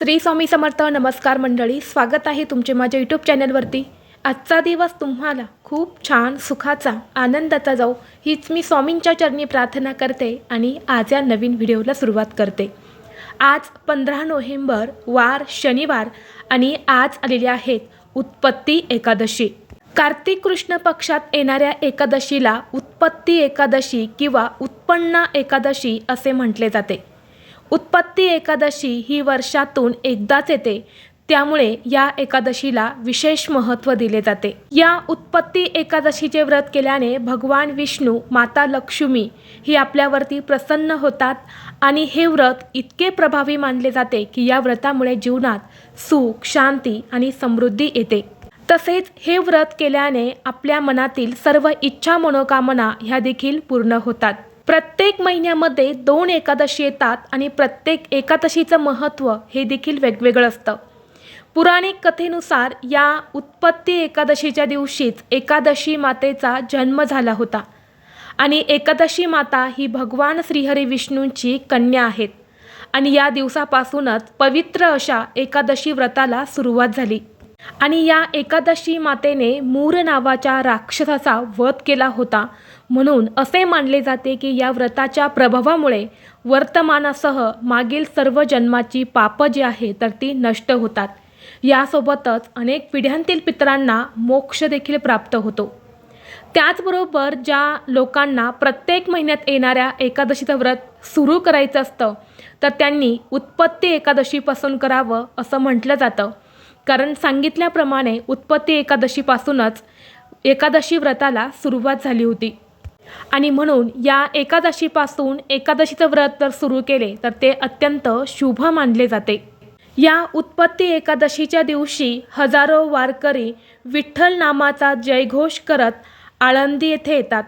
श्री स्वामी समर्थ नमस्कार मंडळी स्वागत आहे तुमचे माझ्या यूट्यूब चॅनलवरती आजचा दिवस तुम्हाला खूप छान सुखाचा आनंदाचा जाऊ हीच मी स्वामींच्या चरणी प्रार्थना करते आणि आज या नवीन व्हिडिओला सुरुवात करते. आज पंधरा नोव्हेंबर वार शनिवार आणि आज आलेले आहेत उत्पत्ती एकादशी. कार्तिक कृष्ण पक्षात येणाऱ्या एकादशीला उत्पत्ती एकादशी किंवा उत्पन्ना एकादशी असे म्हटले जाते. उत्पत्ती एकादशी ही वर्षातून एकदाच येते. त्यामुळे या एकादशीला विशेष महत्त्व दिले जाते. या उत्पत्ती एकादशीचे व्रत केल्याने भगवान विष्णू माता लक्ष्मी ही आपल्यावरती प्रसन्न होतात आणि हे व्रत इतके प्रभावी मानले जाते की या व्रतामुळे जीवनात सुख शांती आणि समृद्धी येते. तसेच हे व्रत केल्याने आपल्या मनातील सर्व इच्छा मनोकामना ह्या देखील पूर्ण होतात. प्रत्येक महिन्यामध्ये दोन एकादशी येतात आणि प्रत्येक एकादशीचं महत्त्व हे देखील वेगवेगळं असतं. पुराणिक कथेनुसार या उत्पत्ती एकादशीच्या दिवशीच एकादशी मातेचा जन्म झाला होता आणि एकादशी माता ही भगवान श्रीहरी विष्णूंची कन्या आहेत आणि या दिवसापासूनच पवित्र अशा एकादशी व्रताला सुरुवात झाली. आणि या एकादशी मातेने मूर नावाच्या राक्षसाचा वध केला होता. म्हणून असे मानले जाते की या व्रताच्या प्रभावामुळे वर्तमानासह मागील सर्व जन्माची पापं जी आहे तर ती नष्ट होतात. यासोबतच अनेक पिढ्यांतील पितरांना मोक्ष देखील प्राप्त होतो. त्याचबरोबर ज्या लोकांना प्रत्येक महिन्यात येणाऱ्या एकादशीचं व्रत सुरू करायचं असतं तर त्यांनी उत्पत्ती एकादशीपासून करावं असं म्हटलं जातं. कारण सांगितल्याप्रमाणे उत्पत्ती एकादशीपासूनच एकादशी व्रताला सुरुवात झाली होती. आणि म्हणून या एकादशीपासून एकादशीचं व्रत जर सुरू केले तर ते अत्यंत शुभ मानले जाते. या उत्पत्ती एकादशीच्या दिवशी हजारो वारकरी विठ्ठल नामाचा जयघोष करत आळंदी येथे येतात.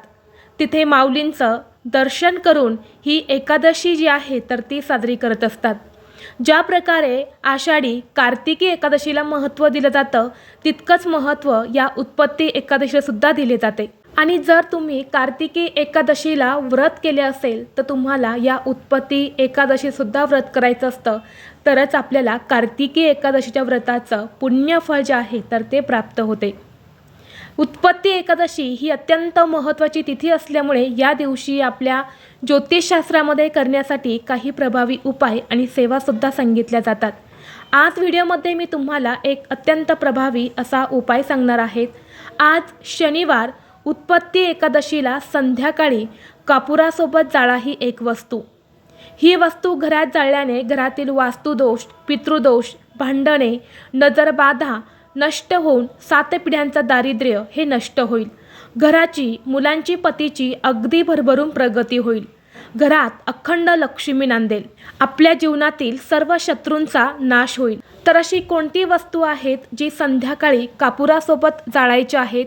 तिथे माऊलींचं दर्शन करून ही एकादशी जी आहे तर ती साजरी करत असतात. ज्या प्रकारे आषाढी कार्तिकी एकादशीला महत्त्व दिलं जातं तितकंच महत्त्व या उत्पत्ती एकादशीला सुद्धा दिले जाते. आणि जर तुम्ही कार्तिकी एकादशीला व्रत केले असेल तर तुम्हाला या उत्पत्ती एकादशीसुद्धा व्रत करायचं असतं. तरच आपल्याला कार्तिकी एकादशीच्या व्रताचं पुण्यफळ जे आहे तर ते प्राप्त होते. उत्पत्ती एकादशी ही अत्यंत महत्त्वाची तिथी असल्यामुळे या दिवशी आपल्या ज्योतिषशास्त्रामध्ये करण्यासाठी काही प्रभावी उपाय आणि सेवासुद्धा सांगितल्या जातात. आज व्हिडिओमध्ये मी तुम्हाला एक अत्यंत प्रभावी असा उपाय सांगणार आहेत आज शनिवार उत्पत्ती एकादशीला संध्याकाळी कापुरासोबत जाळा ही एक वस्तू. ही वस्तू घरात जाळल्याने घरातील वास्तुदोष पितृदोष भांडणे नजरबाधा नष्ट होऊन सात पिढ्यांचं दारिद्र्य हे नष्ट होईल. घराची मुलांची पतीची अगदी भरभरून प्रगती होईल. घरात अखंड लक्ष्मी नांदेल. आपल्या जीवनातील सर्व शत्रूंचा नाश होईल. तर अशी कोणती वस्तू आहेत जी संध्याकाळी कापुरासोबत जाळायची आहेत?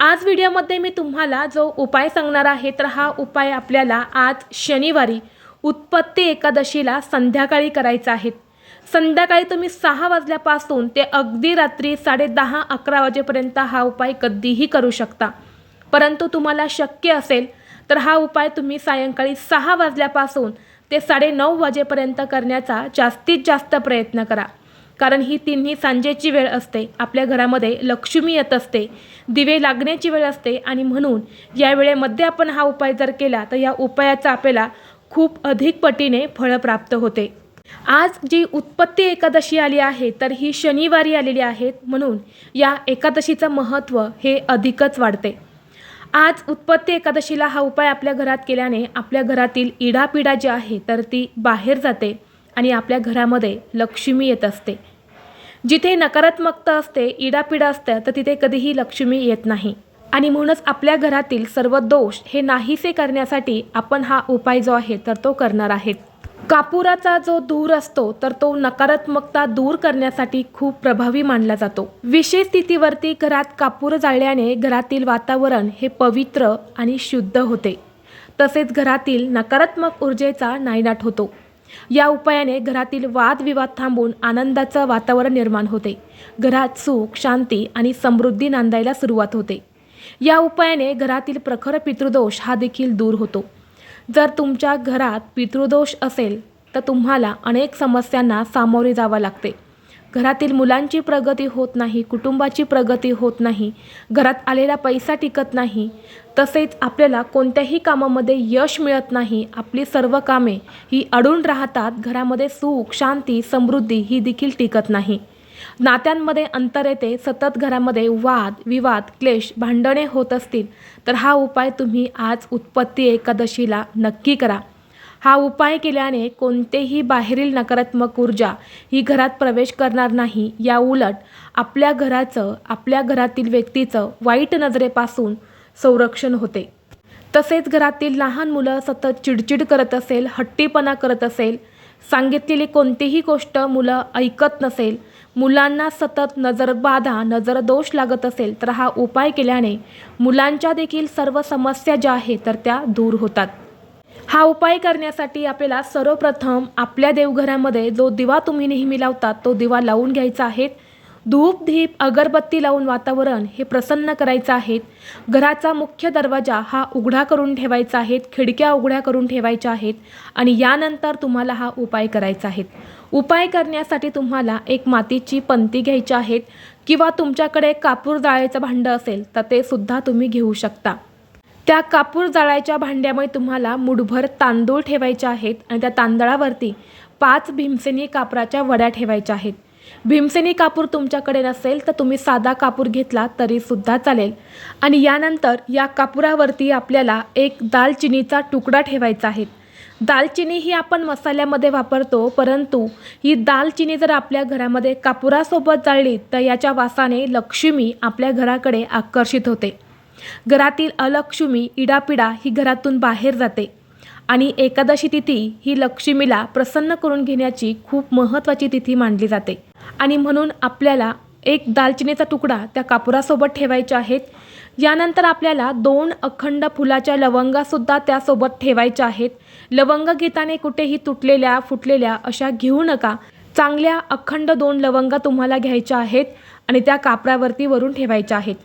आज व्हिडिओमध्ये मी तुम्हाला जो उपाय सांगणार आहे तर हा उपाय आपल्याला आज शनिवारी उत्पत्ती एकादशीला संध्याकाळी करायचा आहे. संध्याकाळी तुम्ही सहा वाजल्यापासून ते अगदी रात्री साडे दहा अकरा वाजेपर्यंत हा उपाय कधीही करू शकता. परंतु तुम्हाला शक्य असेल तर हा उपाय तुम्ही सायंकाळी सहा वाजल्यापासून ते साडेनऊ वाजेपर्यंत करण्याचा जास्तीत जास्त प्रयत्न करा. कारण ही तिन्ही सांजेची वेळ असते. आपल्या घरामध्ये लक्ष्मी येत असते. दिवे लागण्याची वेळ असते आणि म्हणून या वेळेमध्ये आपण हा उपाय जर केला तर या उपायाचा आपल्याला खूप अधिक पटीने फळं प्राप्त होते. आज जी उत्पत्ती एकादशी आली आहे तर ही शनिवारी आलेली आहेत म्हणून या एकादशीचं महत्त्व हे अधिकच वाढते. आज उत्पत्ती एकादशीला हा उपाय आपल्या घरात केल्याने आपल्या घरातील इडापिडा जी आहे तर ती बाहेर जाते आणि आपल्या घरामध्ये लक्ष्मी येत असते. जिथे नकारात्मकता असते इडापिडा असते तर तिथे कधीही लक्ष्मी येत नाही. आणि म्हणूनच आपल्या घरातील सर्व दोष हे नाहीसे करण्यासाठी आपण हा उपाय जो आहे तर तो करणार आहेत. कापुराचा जो धूर असतो तर तो नकारात्मकता दूर करण्यासाठी खूप प्रभावी मानला जातो. विशेष स्थितीवरती घरात कापूर जाळल्याने घरातील वातावरण हे पवित्र आणि शुद्ध होते. तसेच घरातील नकारात्मक ऊर्जेचा नायनाट होतो. या उपायाने घरातील वादविवाद थांबून आनंदाचं वातावरण निर्माण होते. घरात सुख शांती आणि समृद्धी नांदायला सुरुवात होते. या उपायाने घरातील प्रखर पितृदोष हा देखील दूर होतो. जर तुमच्या घरात पितृदोष असेल तर तुम्हाला अनेक समस्यांना सामोरे जावं लागते. घरातील मुलांची प्रगती होत नाही कुटुंबाची प्रगती होत नाही घरात आलेला पैसा टिकत नाही तसेच आपल्याला कोणत्याही कामामध्ये यश मिळत नाही आपली सर्व कामे ही अडून राहतात घरामध्ये सुख शांती समृद्धी ही देखील टिकत नाही. नात्यांमध्ये अंतर येते सतत घरामध्ये वाद विवाद क्लेश भांडणे होत असतील तर हा उपाय तुम्ही आज उत्पत्ती एकादशीला नक्की करा. हा उपाय केल्याने कोणतेही बाहेरील नकारात्मक ऊर्जा ही घरात प्रवेश करणार नाही. या उलट आपल्या घराचं आपल्या घरातील व्यक्तीचं वाईट नजरेपासून संरक्षण होते. तसेच घरातील लहान मुलं सतत चिडचिड करत असेल हट्टीपणा करत असेल सांगितलेली कोणतीही गोष्ट मुलं ऐकत नसेल मुलांना सतत नजरबाधा नजरदोष लागत असेल तर हा उपाय केल्याने मुलांच्या देखील सर्व समस्या ज्या आहेत तर त्या दूर होतात. हा उपाय करण्यासाठी आपल्याला सर्वप्रथम आपल्या देवघरामध्ये जो दिवा तुम्ही नेहमी लावतात तो दिवा लावून घ्यायचा आहे. धूप धीप अगरबत्ती लावून वातावरण हे प्रसन्न करायचं आहे. घराचा मुख्य दरवाजा हा उघडा करून ठेवायचा आहे खिडक्या उघड्या करून ठेवायच्या आहेत आणि यानंतर तुम्हाला हा उपाय करायचा आहे. उपाय करण्यासाठी तुम्हाला एक मातीची पंती घ्यायची आहेत किंवा तुमच्याकडे कापूर जाळ्याचं भांडं असेल तर ते सुद्धा तुम्ही घेऊ शकता. त्या कापूर जाळायच्या भांड्यामध्ये तुम्हाला मुठभर तांदूळ ठेवायचे आहेत आणि त्या तांदळावरती पाच भीमसेनी कापराच्या वड्या ठेवायच्या आहेत. भीमसेनी कापूर तुमच्याकडे नसेल तर तुम्ही साधा कापूर घेतला तरीसुद्धा चालेल. आणि यानंतर या कापुरावरती आपल्याला एक दालचिनीचा तुकडा ठेवायचा आहे. दालचिनी ही आपण मसाल्यामध्ये वापरतो परंतु ही दालचिनी जर आपल्या घरामध्ये कापुरासोबत जाळली तर याच्या वासाने लक्ष्मी आपल्या घराकडे आकर्षित होते. घरातील अलक्ष्मी इडापिडा ही घरातून बाहेर जाते आणि एकादशी तिथी ही लक्ष्मीला प्रसन्न करून घेण्याची खूप महत्त्वाची तिथी मानली जाते. आणि म्हणून आपल्याला एक दालचिनीचा तुकडा त्या कापुरासोबत ठेवायच्या आहेत. यानंतर आपल्याला दोन अखंड फुलाच्या लवंगासुद्धा त्यासोबत ठेवायच्या आहेत. लवंग घेताने कुठेही तुटलेल्या फुटलेल्या अशा घेऊ नका. चांगल्या अखंड दोन लवंगा तुम्हाला घ्यायच्या आहेत आणि त्या कापरावरती वरून ठेवायच्या आहेत.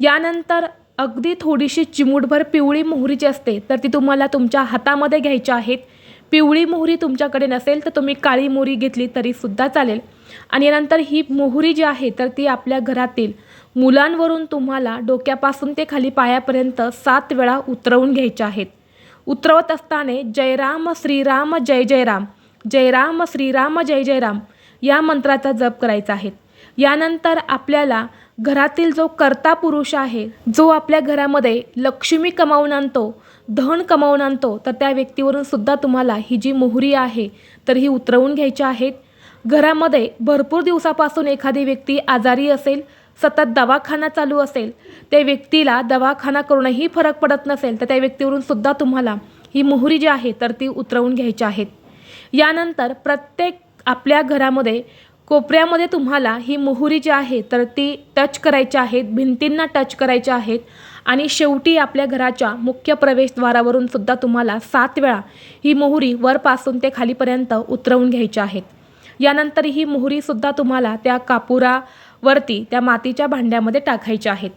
यानंतर अगदी थोडीशी चिमूटभर पिवळी मोहरीची असते तर ती तुम्हाला तुमच्या हातामध्ये घ्यायची आहेत. पिवळी मोहरी तुमच्याकडे नसेल तर तुम्ही काळी मोहरी घेतली तरीसुद्धा चालेल. आणि यानंतर ही मोहरी जी आहे तर ती आपल्या घरातील मुलांवरून तुम्हाला डोक्यापासून ते खाली पायापर्यंत सात वेळा उतरवून घ्यायच्या आहेत. उतरवत असताना जयराम श्रीराम जय जय राम जयराम श्रीराम जय जय राम या मंत्राचा जप करायचा आहे. यानंतर आपल्याला घरातील जो कर्ता पुरुष आहे जो आपल्या घरामध्ये लक्ष्मी कमावून आणतो धन कमावून आणतो तर त्या व्यक्तीवरून सुद्धा तुम्हाला ही जी मोहरी आहे तर ही उतरवून घ्यायची आहेत घरामध्ये भरपूर दिवसापासून एखादी व्यक्ती आजारी असेल सतत दवाखाना चालू असेल त्या व्यक्तीला दवाखाना करूनही फरक पडत नसेल तर त्या व्यक्तीवरून सुद्धा तुम्हाला ही मोहरी जी आहे तर ती उतरवून घ्यायची आहेत यानंतर प्रत्येक आपल्या घरामध्ये कोपऱ्यामध्ये तुम्हाला ही मोहरी जी आहे तर ती टच करायची आहेत भिंतींना टच करायच्या आहेत आणि शेवटी आपल्या घराच्या मुख्य प्रवेशद्वारावरून सुद्धा तुम्हाला सात वेळा ही मोहरी वरपासून ते खालीपर्यंत उतरवून घ्यायची आहेत. यानंतर ही मोहरीसुद्धा तुम्हाला त्या कापुरावरती त्या मातीच्या भांड्यामध्ये टाकायच्या आहेत.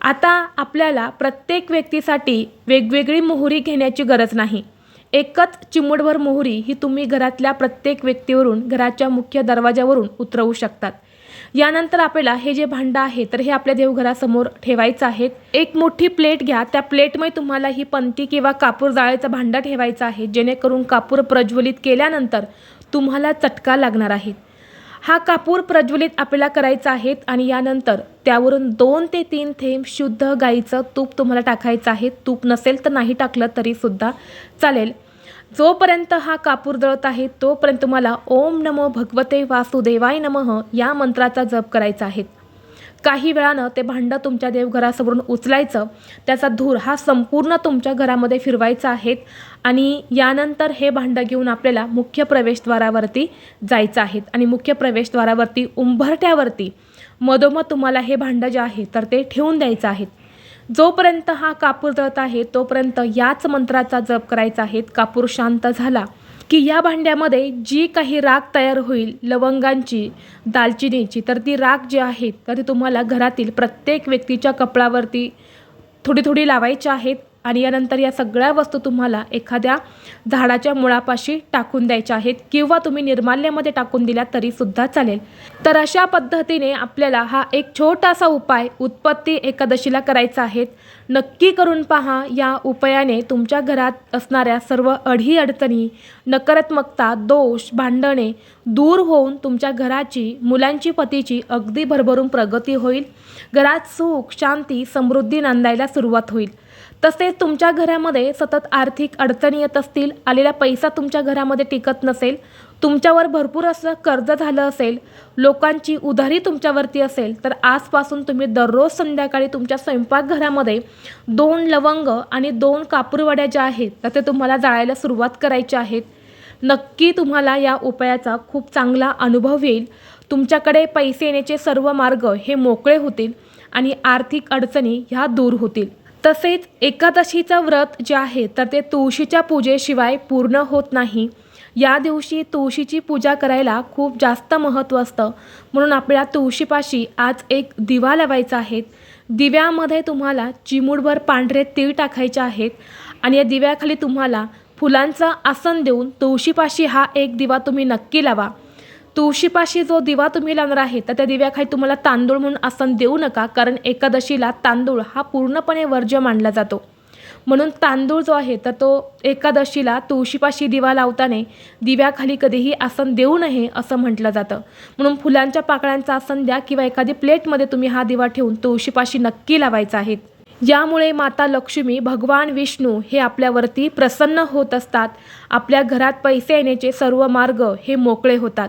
आता आपल्याला प्रत्येक व्यक्तीसाठी वेगवेगळी मोहरी घेण्याची गरज नाही. एकच चिमुटभर मोहरी ही तुम्ही घरातल्या प्रत्येक व्यक्तीवरून घराच्या मुख्य दरवाजावरून उतरवू शकतात. यानंतर आपल्याला हे जे भांडं आहे तर हे आपल्या देवघरासमोर ठेवायचं आहे. एक मोठी प्लेट घ्या. त्या प्लेटमध्ये तुम्हाला ही पंती किंवा कापूर जाळ्याचं भांडं ठेवायचं आहे. जेणेकरून कापूर प्रज्वलित केल्यानंतर तुम्हाला चटका लागणार आहे. हा कापूर प्रज्वलित आपल्याला करायचा आहे आणि यानंतर त्यावरून दोन ते तीन थेंब शुद्ध गाईचं तूप तुम्हाला टाकायचं आहे. तूप नसेल तर नाही टाकलं तरीसुद्धा चालेल. जोपर्यंत हा कापूर दळत आहे तोपर्यंत तुम्हाला ओम नमो भगवते वासुदेवाय नमः या मंत्राचा जप करायचा आहे. काही वेळानं ते भांडं तुमच्या देवघरासमोरून उचलायचं. त्याचा धूर हा संपूर्ण तुमच्या घरामध्ये फिरवायचा आहे आणि यानंतर हे भांडं घेऊन आपल्याला मुख्य प्रवेशद्वारावरती जायचं आहे आणि मुख्य प्रवेशद्वारावरती उंबरट्यावरती मधोमध तुम्हाला हे भांडं जे आहे तर ते ठेवून द्यायचं आहे. जोपर्यंत हा कापूर जळत आहे तोपर्यंत याच मंत्राचा जप करायचा आहे. कापूर शांत झाला. की या भांड्यामध्ये जी काही राख तयार होईल लवंगांची दालचिनीची तर ती राख जी आहे तर ती तुम्हाला घरातील प्रत्येक व्यक्तीच्या कपडावरती थोडी थोडी लावायची आहेत आणि यानंतर या सगळ्या वस्तू तुम्हाला एखाद्या झाडाच्या मुळापाशी टाकून द्यायच्या आहेत किंवा तुम्ही निर्माल्यामध्ये टाकून दिल्या तरीसुद्धा चालेल. तर अशा पद्धतीने आपल्याला हा एक छोटासा उपाय उत्पत्ती एकादशीला करायचा आहे. नक्की करून पहा या उपायाने तुमच्या घरात असणाऱ्या सर्व अडी अडचणी नकारात्मकता दोष भांडणे दूर होऊन तुमच्या घराची मुलांची पतीची अगदी भरभरून प्रगती होईल. घरात सुख शांती समृद्धी नांदायला सुरुवात होईल. तसेच तुमच्या घरामध्ये सतत आर्थिक अडचणी येत असतील आलेला पैसा तुमच्या घरामध्ये टिकत नसेल तुमच्यावर भरपूर असं कर्ज झालं असेल लोकांची उधारी तुमच्यावरती असेल तर आजपासून तुम्ही दररोज संध्याकाळी तुमच्या स्वयंपाकघरामध्ये दोन लवंग आणि दोन कापूरवड्या ज्या आहेत तर ते तुम्हाला जाळायला सुरुवात करायची आहेत. नक्की तुम्हाला या उपायाचा खूप चांगला अनुभव येईल. तुमच्याकडे पैसे येण्याचे सर्व मार्ग हे मोकळे होतील आणि आर्थिक अडचणी ह्या दूर होतील. तसेच एकादशीचं व्रत जे आहे तर ते तुळशीच्या पूजेशिवाय पूर्ण होत नाही. या दिवशी तुळशीची पूजा करायला खूप जास्त महत्त्व असतं. म्हणून आपल्या तुळशीपाशी आज एक दिवा लावायचा आहे. दिव्यामध्ये तुम्हाला चिमूडभर पांढरे तीळ टाकायचे आहेत आणि या दिव्याखाली तुम्हाला फुलांचं आसन देऊन तुळशीपाशी हा एक दिवा तुम्ही नक्की लावा. तुळशीपाशी जो दिवा तुम्ही लावणार आहे तर त्या दिव्याखाली तुम्हाला तांदूळ म्हणून आसन देऊ नका कारण एकादशीला तांदूळ हा पूर्णपणे वर्ज्य मानला जातो. म्हणून तांदूळ जो आहे तर तो एकादशीला तुळशीपाशी दिवा लावताना दिव्याखाली कधीही आसन देऊ नये असं म्हटलं जातं. म्हणून फुलांच्या पाकळ्यांचं आसन द्या किंवा एखादी प्लेटमध्ये तुम्ही हा दिवा ठेवून तुळशीपाशी नक्की लावायचा आहे. यामुळे माता लक्ष्मी भगवान विष्णू हे आपल्यावरती प्रसन्न होत असतात. आपल्या घरात पैसे येण्याचे सर्व मार्ग हे मोकळे होतात.